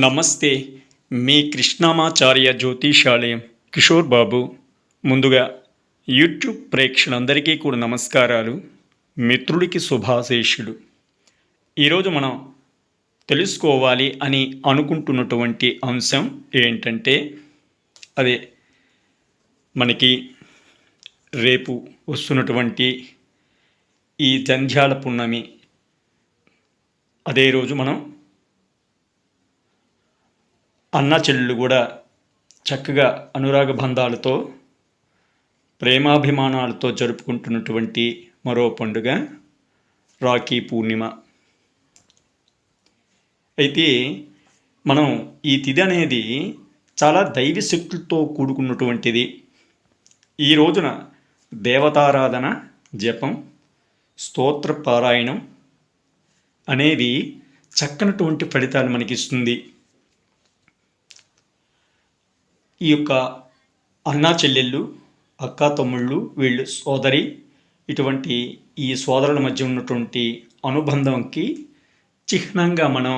నమస్తే మీ కృష్ణామాచార్య జ్యోతిషాలయం కిషోర్ బాబు. ముందుగా యూట్యూబ్ ప్రేక్షకులందరికీ కూడా నమస్కారాలు. మిత్రుడికి శుభాశేషుడు ఈరోజు మనం తెలుసుకోవాలి అని అనుకుంటున్నటువంటి అంశం ఏంటంటే అదే మనకి రేపు వస్తున్నటువంటి ఈ జంధ్యాల పున్నమి. అదే రోజు మనం అన్న చెల్లెలు కూడా చక్కగా అనురాగ బంధాలతో ప్రేమాభిమానాలతో జరుపుకుంటున్నటువంటి మరో పండుగ రాఖీ పూర్ణిమ. అయితే మనం ఈ తిథి అనేది చాలా దైవ శక్తులతో కూడుకున్నటువంటిది. ఈ రోజున దేవతారాధన జపం స్తోత్ర పారాయణం అనేది చక్కనటువంటి ఫలితాలు మనకిస్తుంది. ఈ యొక్క అన్నా చెల్లెళ్ళు అక్క తమ్ముళ్ళు వీళ్ళు సోదరి ఇటువంటి ఈ సోదరుల మధ్య ఉన్నటువంటి అనుబంధంకి చిహ్నంగా మనం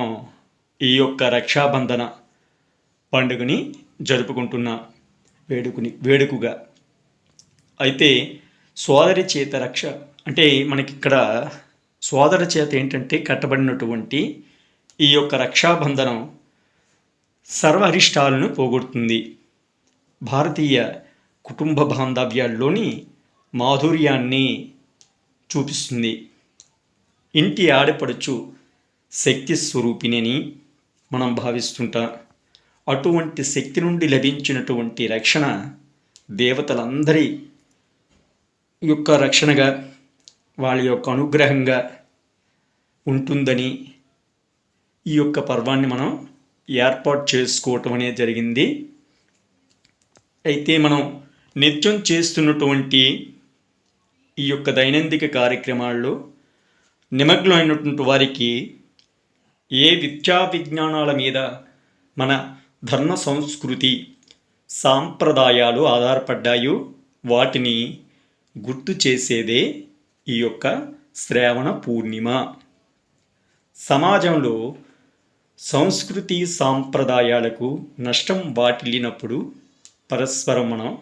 ఈ యొక్క రక్షాబంధన పండుగని జరుపుకుంటున్నాం వేడుకుని వేడుకగా. అయితే సోదరి చేత రక్ష అంటే మనకి ఇక్కడ సోదరి చేత ఏంటంటే కట్టబడినటువంటి ఈ యొక్క రక్షాబంధనం సర్వ అరిష్టాలను పోగొడుతుంది. భారతీయ కుటుంబ బాంధవ్యాల్లోని మాధుర్యాన్ని చూపిస్తుంది. ఇంటి ఆడపడుచు శక్తి స్వరూపిణిని మనం భావిస్తుంటాం. అటువంటి శక్తి నుండి లభించినటువంటి రక్షణ దేవతలందరి యొక్క రక్షణగా వాళ్ళ యొక్క అనుగ్రహంగా ఉంటుందని ఈ యొక్క పర్వాన్ని మనం ఏర్పాటు చేసుకోవటం అనేది జరిగింది. అయితే మనం నిత్యం చేస్తున్నటువంటి ఈ యొక్క దైనందిక కార్యక్రమాల్లో నిమగ్నమైనటువంటి వారికి ఏ విద్యా విజ్ఞానాల మీద మన ధర్మ సంస్కృతి సాంప్రదాయాలు ఆధారపడ్డాయో వాటిని గుర్తు చేసేదే ఈ యొక్క శ్రావణ పూర్ణిమ. సమాజంలో సంస్కృతి సాంప్రదాయాలకు నష్టం వాటిల్లినప్పుడు పరస్పరం మనం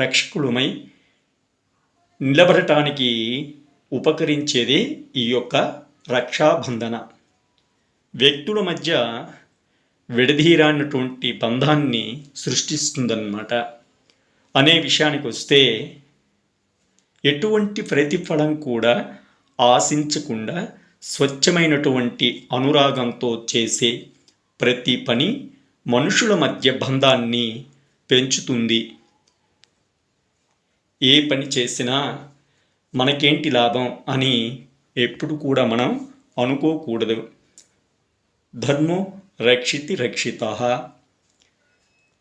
రక్షకులమై నిలబడటానికి ఉపకరించేది ఈ యొక్క రక్షాబంధన. వ్యక్తుల మధ్య విడదీరానటువంటి బంధాన్ని సృష్టిస్తుందన్నమాట. అనే విషయానికి వస్తే ఎటువంటి ప్రతిఫలం కూడా ఆశించకుండా స్వచ్ఛమైనటువంటి అనురాగంతో చేసే ప్రతి పని మనుషుల మధ్య బంధాన్ని పెంచుతుంది. ఏ పని చేసినా మనకేంటి లాభం అని ఎప్పుడు కూడా మనం అనుకోకూడదు. ధర్మో రక్షితి రక్షిత.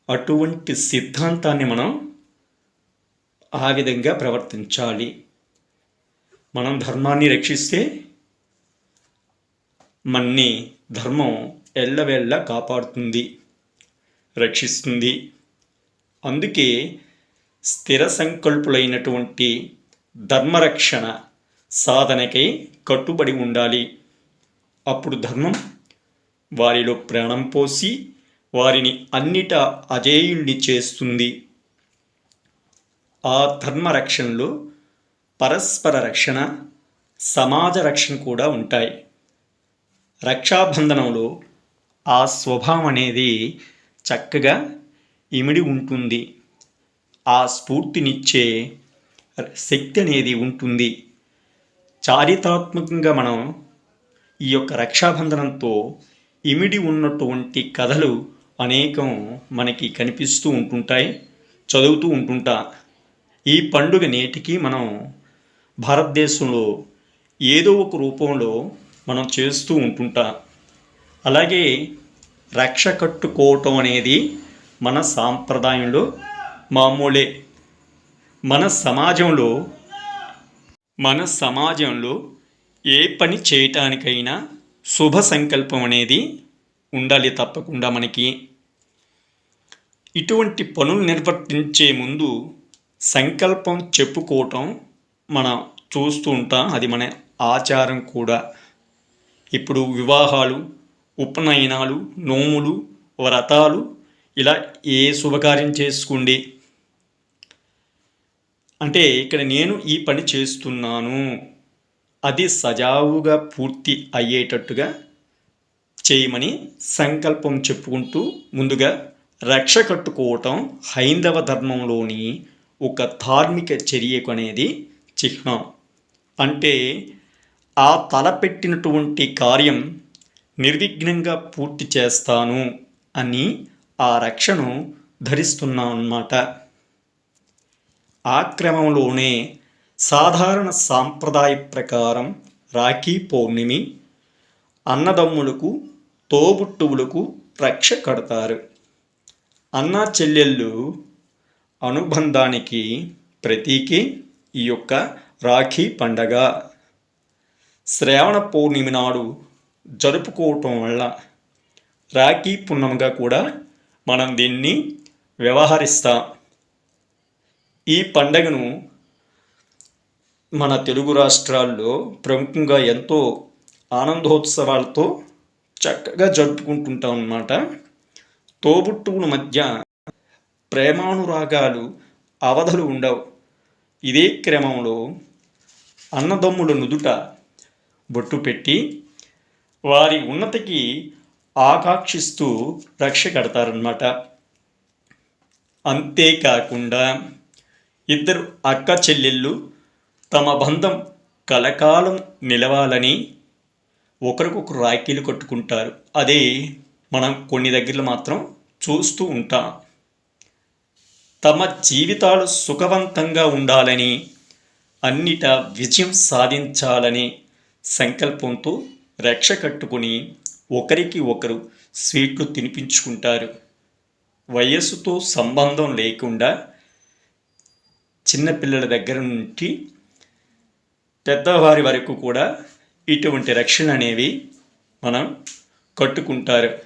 అటువంటి సిద్ధాంతాన్ని మనం ఆ విధంగా ప్రవర్తించాలి. మనం ధర్మాన్ని రక్షిస్తే మన్ని ధర్మం ఎల్లవేళ్ళ కాపాడుతుంది రక్షిస్తుంది. అందుకే స్థిర సంకల్పులైనటువంటి ధర్మరక్షణ సాధనకై కట్టుబడి ఉండాలి. అప్పుడు ధర్మం వారిలో ప్రాణం పోసి వారిని అన్నిట అజేయుణ్ణి చేస్తుంది. ఆ ధర్మ రక్షణలో పరస్పర రక్షణ సమాజ రక్షణ కూడా ఉంటాయి. రక్షాబంధనంలో ఆ స్వభావం అనేది చక్కగా ఇమిడి ఉంటుంది. ఆ స్ఫూర్తినిచ్చే శక్తి అనేది ఉంటుంది. చారిత్రాత్మకంగా మనం ఈ యొక్క రక్షాబంధనంతో ఇమిడి ఉన్నటువంటి కథలు అనేకం మనకి కనిపిస్తూ ఉంటుంటాయి చదువుతూ ఉంటుంటా. ఈ పండుగ నేటికి మనం భారతదేశంలో ఏదో ఒక రూపంలో మనం చేస్తూ ఉంటుంటా. అలాగే రక్ష కట్టుకోవటం అనేది మన సాంప్రదాయంలో మామూలే. మన సమాజంలో మన సమాజంలో ఏ పని చేయటానికైనా శుభ సంకల్పం అనేది ఉండాలి తప్పకుండా మనకి. ఇటువంటి పనులు నిర్వర్తించే ముందు సంకల్పం చెప్పుకోవటం మనం చూస్తూ ఉంటాం అది మన ఆచారం కూడా. ఇప్పుడు వివాహాలు ఉపనయనాలు నోములు వ్రతాలు ఇలా ఏ శుభకార్యం చేసుకోండి? అంటే ఇక్కడ నేను ఈ పని చేస్తున్నాను. అది సజావుగా పూర్తి అయ్యేటట్టుగా చేయమని సంకల్పం చెప్పుకుంటూ ముందుగా రక్ష కట్టుకోవటం హైందవ ధర్మంలోని ఒక ధార్మిక చర్యకు అనేది చిహ్నం. అంటే ఆ తలపెట్టినటువంటి కార్యం నిర్విఘ్నంగా పూర్తి చేస్తాను అని ఆ రక్షను ధరిస్తున్నాం అన్నమాట ఆ క్రమంలోనే సాధారణ సాంప్రదాయ ప్రకారం రాఖీ పౌర్ణమి అన్నదమ్ములకు తోబుట్టువులకు రక్ష కడతారు. అన్న చెల్లెళ్ళు అనుబంధానికి ప్రతీకి ఈ యొక్క రాఖీ పండగ. శ్రావణ పౌర్ణమి నాడు జరుపుకోవటం వల్ల రాఖీ పున్నమగా కూడా మనం దీన్ని వ్యవహరిస్తాం. ఈ పండగను మన తెలుగు రాష్ట్రాల్లో ప్రముఖంగా ఎంతో ఆనందోత్సవాలతో చక్కగా జరుపుకుంటుంటాం అన్నమాట. తోబుట్టువుల మధ్య ప్రేమానురాగాలు అవధలు ఉండవు. ఇదే క్రమంలో అన్నదమ్ముల నుదుట బొట్టు పెట్టి వారి ఉన్నతికి ఆకాంక్షిస్తూ రక్ష కడతారనమాట అంతేకాకుండా ఇద్దరు అక్క చెల్లెళ్ళు తమ బంధం కలకాలం నిలవాలని ఒకరికొకరు రాఖీలు కట్టుకుంటారు. అదే మనం కొన్ని దగ్గరలో మాత్రం చూస్తూ ఉంటాం. తమ జీవితాలు సుఖవంతంగా ఉండాలని అన్నిట విజయం సాధించాలని సంకల్పంతో రక్ష కట్టుకుని ఒకరికి ఒకరు స్వీట్లు తినిపించుకుంటారు. వయస్సుతో సంబంధం లేకుండా చిన్నపిల్లల దగ్గర నుండి పెద్దవారి వరకు కూడా ఇటువంటి రక్షణ అనేవి మనం కట్టుకుంటారు.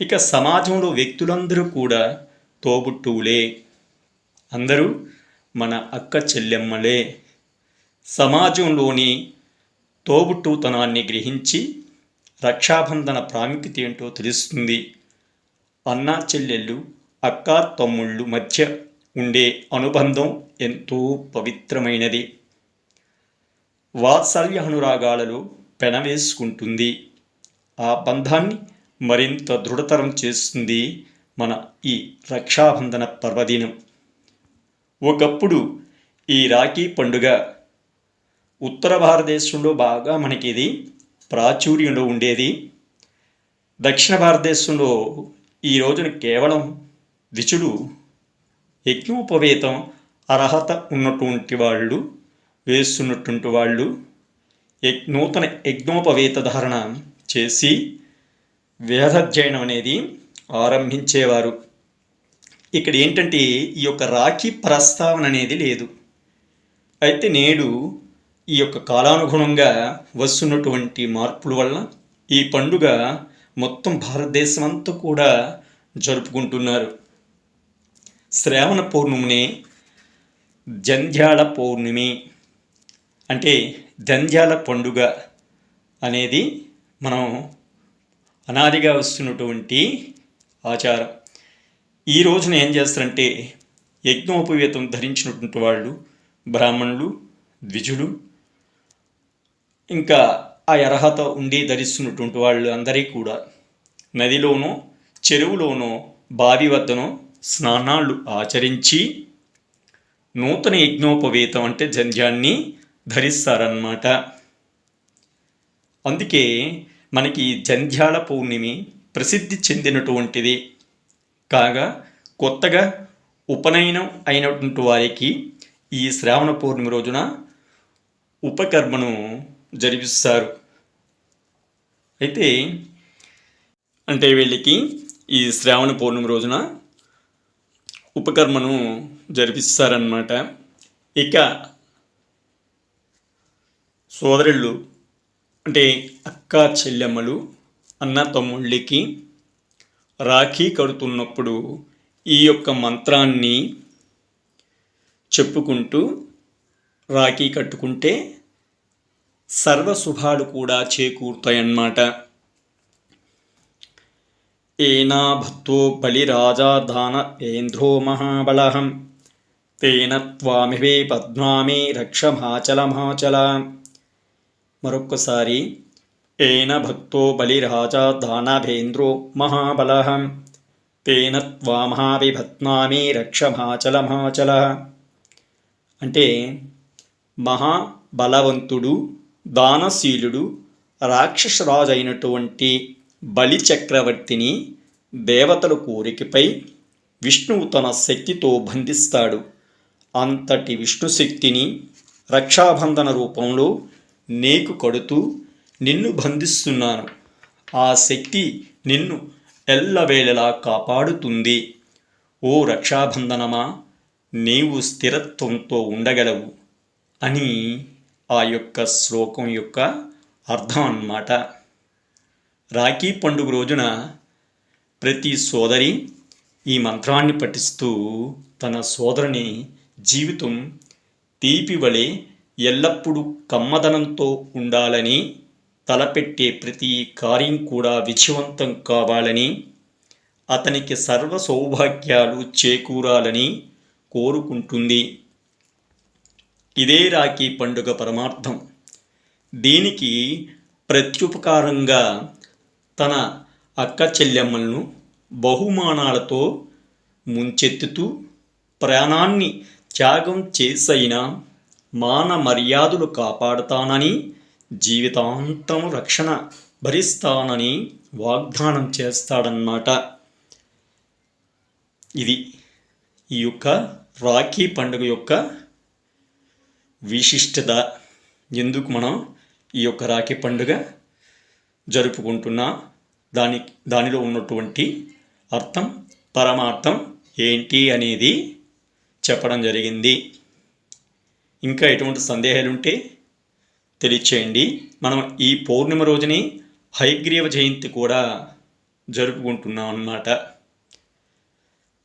ఇక సమాజంలో వ్యక్తులందరూ కూడా తోబుట్టువులే. అందరూ మన అక్క చెల్లెమ్మలే. సమాజంలోని తోబుట్టుతనాన్ని గ్రహించి రక్షాబంధన ప్రాముఖ్యత ఏంటో తెలుస్తుంది. అన్నా చెల్లెళ్ళు అక్క తమ్ముళ్ళు మధ్య ఉండే అనుబంధం ఎంతో పవిత్రమైనది. వాత్సల్య అనురాగాలలో పెనవేసుకుంటుంది. ఆ బంధాన్ని మరింత దృఢతరం చేస్తుంది మన ఈ రక్షాబంధన పర్వదినం. ఒకప్పుడు ఈ రాఖీ పండుగ ఉత్తర భారతదేశంలో బాగా మనకి ఇది ప్రాచుర్యంలో ఉండేది. దక్షిణ భారతదేశంలో ఈ రోజున కేవలం విచులు యజ్ఞోపవేతం అర్హత ఉన్నటువంటి వాళ్ళు వేస్తున్నటువంటి వాళ్ళు నూతన యజ్ఞోపవేత ధారణ చేసి వేదాధ్యయనం అనేది ఆరంభించేవారు. ఇక్కడ ఏంటంటే ఈ యొక్క రాఖీ ప్రస్తావన అనేది లేదు. అయితే నేడు ఈ యొక్క కాలానుగుణంగా వస్తున్నటువంటి మార్పుల వల్ల ఈ పండుగ మొత్తం భారతదేశం అంతా కూడా జరుపుకుంటున్నారు. శ్రావణ పౌర్ణమిని జంధ్యాల పౌర్ణమి అంటే జంధ్యాల పండుగ అనేది మనం అనాదిగా వస్తున్నటువంటి ఆచారం. ఈ రోజున ఏం చేస్తారంటే యజ్ఞోపవేతం ధరించినటువంటి వాళ్ళు బ్రాహ్మణులు ద్విజులు ఇంకా ఆ అర్హత ఉండి ధరిస్తున్నటువంటి వాళ్ళు అందరికీ కూడా నదిలోనో చెరువులోనో బావి వద్దనో స్నానాలు ఆచరించి నూతన యజ్ఞోపవేతం అంటే జంధ్యాన్ని ధరిస్తారన్నమాట. అందుకే మనకి జంధ్యాల పౌర్ణమి ప్రసిద్ధి చెందినటువంటిది. కాగా కొత్తగా ఉపనయనం అయినటువంటి వారికి ఈ శ్రావణ పౌర్ణమి రోజున ఉపకర్మను జరిపిస్తారు. అయితే అంటే వీళ్ళకి ఈ శ్రావణ పౌర్ణమి రోజున ఉపకర్మను జరిపిస్తారన్నమాట. ఇక సోదరుళ్ళు అంటే అక్క చెల్లెమ్మలు అన్న తమ్ముళ్ళకి రాఖీ కడుతున్నప్పుడు ఈ యొక్క మంత్రాన్ని చెప్పుకుంటూ రాఖీ కట్టుకుంటే సర్వశుభాలు కూడా చేకూరుతాయన్నమాట. ఏనా భక్తో బలిరాజా దాన ఏంద్రో మహాబలహం. తేన త్వామివే పద్మామి రక్షమాచలమాచల. మరొక్కసారి ఏన భక్తో బలిరాజా దానభేంద్రో మహాబలహం. తేన త్వామహావిభత్నామి రక్షమాచలమాచల. అంటే మహాబలవంతుడు దానశీలుడు రాక్షసరాజు అయినటువంటి బలి చక్రవర్తిని దేవతల కోరికపై విష్ణువు తన శక్తితో బంధిస్తాడు. అంతటి విష్ణు శక్తిని రక్షాబంధన రూపంలో నీకు కడుతూ నిన్ను బంధిస్తున్నాను. ఆ శక్తి నిన్ను ఎల్లవేళలా కాపాడుతుంది. ఓ రక్షాబంధనమా నీవు స్థిరత్వంతో ఉండగలవు అని ఆ యొక్క శ్లోకం యొక్క అర్థం అన్నమాట. రాఖీ పండుగ రోజున ప్రతి సోదరి ఈ మంత్రాన్ని పఠిస్తూ తన సోదరుని జీవితం తీపి వలె ఎల్లప్పుడూ కమ్మదనంతో ఉండాలని తలపెట్టే ప్రతి కార్యం కూడా విజయవంతం కావాలని అతనికి సర్వ సౌభాగ్యాలు చేకూరాలని కోరుకుంటుంది. ఇదే రాఖీ పండుగ పరమార్థం. దీనికి ప్రత్యుపకారంగా తన అక్క చెల్లెమ్మలను బహుమానాలతో ముంచెత్తుతూ ప్రాణాన్ని త్యాగం చేసైనా మాన మర్యాదలు కాపాడుతానని జీవితాంతం రక్షణ భరిస్తానని వాగ్దానం చేస్తాడన్నమాట. ఇది ఈ యొక్క రాఖీ పండుగ యొక్క విశిష్టత ఎందుకు మనం ఈ యొక్క రాఖీ పండుగ జరుపుకుంటున్నా? దాని దానిలో ఉన్నటువంటి అర్థం పరమార్థం ఏంటి అనేది చెప్పడం జరిగింది. ఇంకా ఎటువంటి సందేహాలు ఉంటే తెలియచేయండి. మనం ఈ పౌర్ణిమ రోజుని హైగ్రీవ జయంతి కూడా జరుపుకుంటున్నాం అన్నమాట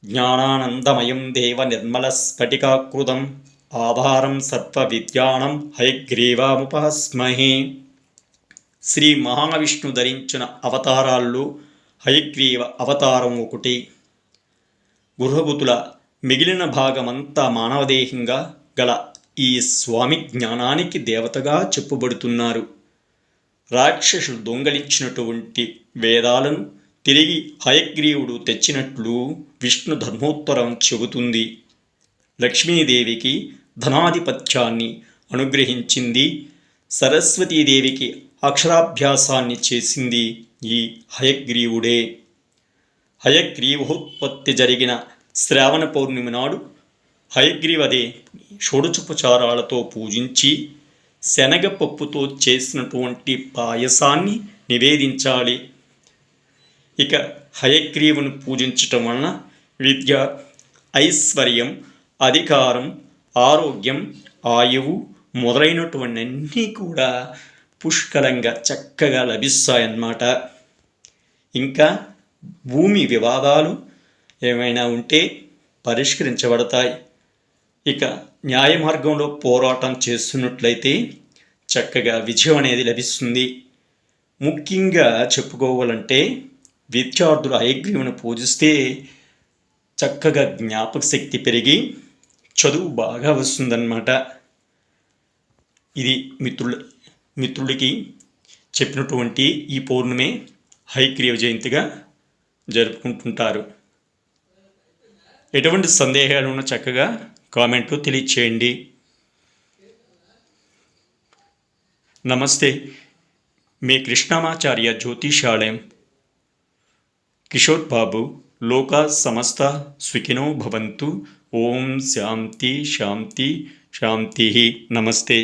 జ్ఞానానందమయం దేవ నిర్మల స్ఫటికాకృతం. ఆధారం సర్వ విద్యానం హయగ్రీవాముపస్మహే శ్రీ మహావిష్ణు ధరించిన అవతారాల్లో హయగ్రీవ అవతారం ఒకటి. గృహబుతుల మిగిలిన భాగమంతా మానవదేహంగా గల ఈ స్వామి జ్ఞానానికి దేవతగా చెప్పుబడుతున్నారు. రాక్షసులు దొంగలించినటువంటి వేదాలను తిరిగి హయగ్రీవుడు తెచ్చినట్లు విష్ణు ధర్మోత్తరం చెబుతుంది. లక్ష్మీదేవికి ధనాధిపత్యాన్ని అనుగ్రహించింది. సరస్వతీదేవికి అక్షరాభ్యాసాన్ని చేసింది ఈ హయగ్రీవుడే. హయగ్రీవోత్పత్తి జరిగిన శ్రావణ పౌర్ణమి నాడు హయగ్రీవదే షోడచుపచారాలతో పూజించి శనగపప్పుతో చేసినటువంటి పాయసాన్ని నివేదించాలి. ఇక హయగ్రీవును పూజించటం వలన విద్య ఐశ్వర్యం అధికారం ఆరోగ్యం ఆయువు మొదలైనటువంటి అన్నీ కూడా పుష్కలంగా చక్కగా లభిస్తాయన్నమాట. ఇంకా భూమి వివాదాలు ఏమైనా ఉంటే పరిష్కరించబడతాయి. ఇక న్యాయ మార్గంలో పోరాటం చేస్తున్నట్లయితే చక్కగా విజయం అనేది లభిస్తుంది. ముఖ్యంగా చెప్పుకోవాలంటే విద్యార్థుల హయగ్రీవుని పూజిస్తే చక్కగా జ్ఞాపక శక్తి పెరిగి చదువు బాగా వస్తుందన్నమాట. ఇది మిత్రుల మిత్రుడికి చెప్పినటువంటి ఈ పౌర్ణమే హైగ్రీవ జయంతిగా జరుపుకుంటుంటారు. ఎటువంటి సందేహాలు ఉన్న చక్కగా కామెంట్లో తెలియచేయండి. నమస్తే మీ కృష్ణమాచార్య జ్యోతిషాలయం. కిషోర్ బాబు లోకా సమస్త సుఖినో భవంతు ఓం శాంతి శాంతి శాంతి నమస్తే